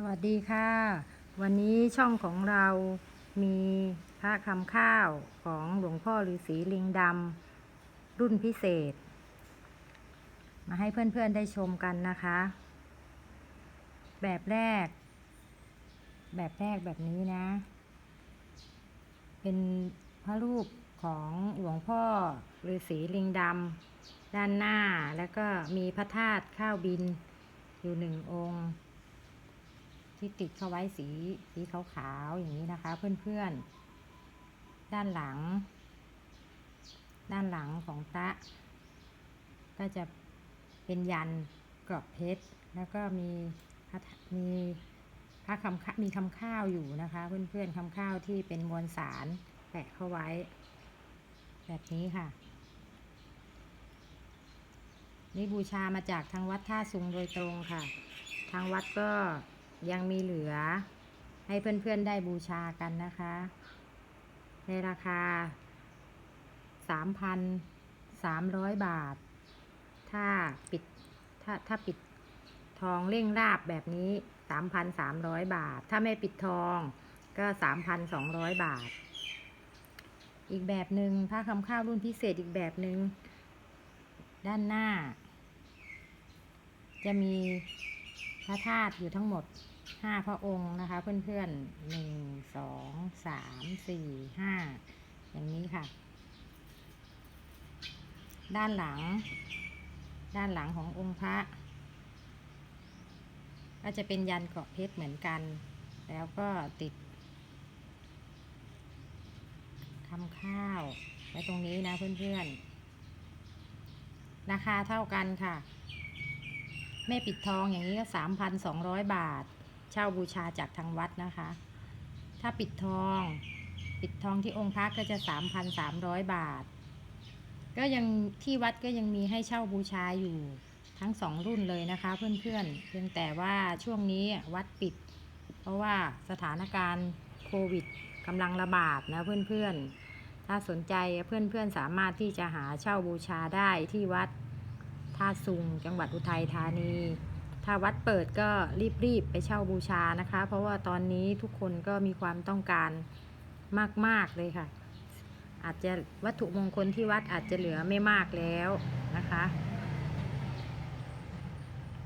สวัสดีค่ะ วันนี้ช่องของเรามีพระคำข้าวของหลวงพ่อฤาษีลิงดำรุ่นพิเศษ มาให้เพื่อนๆได้ชมกันนะคะ แบบแรก แบบแรกแบบนี้นะ เป็นพระรูปของหลวงพ่อฤาษีลิงดำด้านหน้าแล้วก็มีพระธาตุข้าวบินอยู่หนึ่งองค์ ที่ติดเข้าไว้สีสีขาวๆอย่างนี้นะคะ เพื่อนๆ ด้านหลัง ด้านหลังของพระก็จะเป็นยันกรอบเพชร แล้วก็มีมีพระคำมีคำข้าวอยู่นะคะ เพื่อนๆคำข้าวที่เป็นมวลสารแปะเข้าไว้ แบบนี้ค่ะนี่บูชามาจากทางวัดท่าซุงโดยตรงค่ะ ทางวัดก็ ยังมีเหลือ ให้เพื่อนๆได้บูชากันนะคะ ในราคา 3,300 บาท ถ้าปิดถ้าถ้าปิดทองเร่งราบแบบนี้ 3,300 บาท ถ้าไม่ปิดทองก็ 3,200 บาท อีกแบบหนึ่งผ้าคำข้าวรุ่นพิเศษอีกแบบหนึ่งด้านหน้า จะมีพระธาตุอยู่ทั้งหมด ห้าพระองค์นะคะ เพื่อนๆหนึ่งสองสามสี่ห้าอย่างนี้ค่ะ ด้านหลัง ด้านหลังขององค์พระ ก็จะเป็นยันเกราะเพชรเหมือนกัน แล้วก็ติดคำข้าวไว้ตรงนี้นะเพื่อนๆ ราคาเท่ากันค่ะไม่ปิดทองอย่างนี้ก็สามพันสองร้อยบาท เช่าบูชาจากทางวัดนะคะ ถ้าปิดทอง ปิดทองที่องค์พระก็จะสามพันสามร้อยบาท ก็ยังที่วัดก็ยังมีให้เช่าบูชาอยู่ทั้งสองรุ่นเลยนะคะเพื่อนๆ เพียงแต่ว่าช่วงนี้วัดปิด เพราะว่าสถานการณ์โควิดกำลังระบาดนะเพื่อนๆ ถ้าสนใจเพื่อนๆสามารถที่จะหาเช่าบูชาได้ที่วัดท่าซุงจังหวัดอุทัยธานี ถ้าวัดเปิดก็รีบๆไปเช่าบูชานะคะ เพราะว่าตอนนี้ทุกคนก็มีความต้องการมาก ๆ เลยค่ะ อาจจะวัตถุมงคลที่วัดอาจจะเหลือไม่มากแล้วนะคะ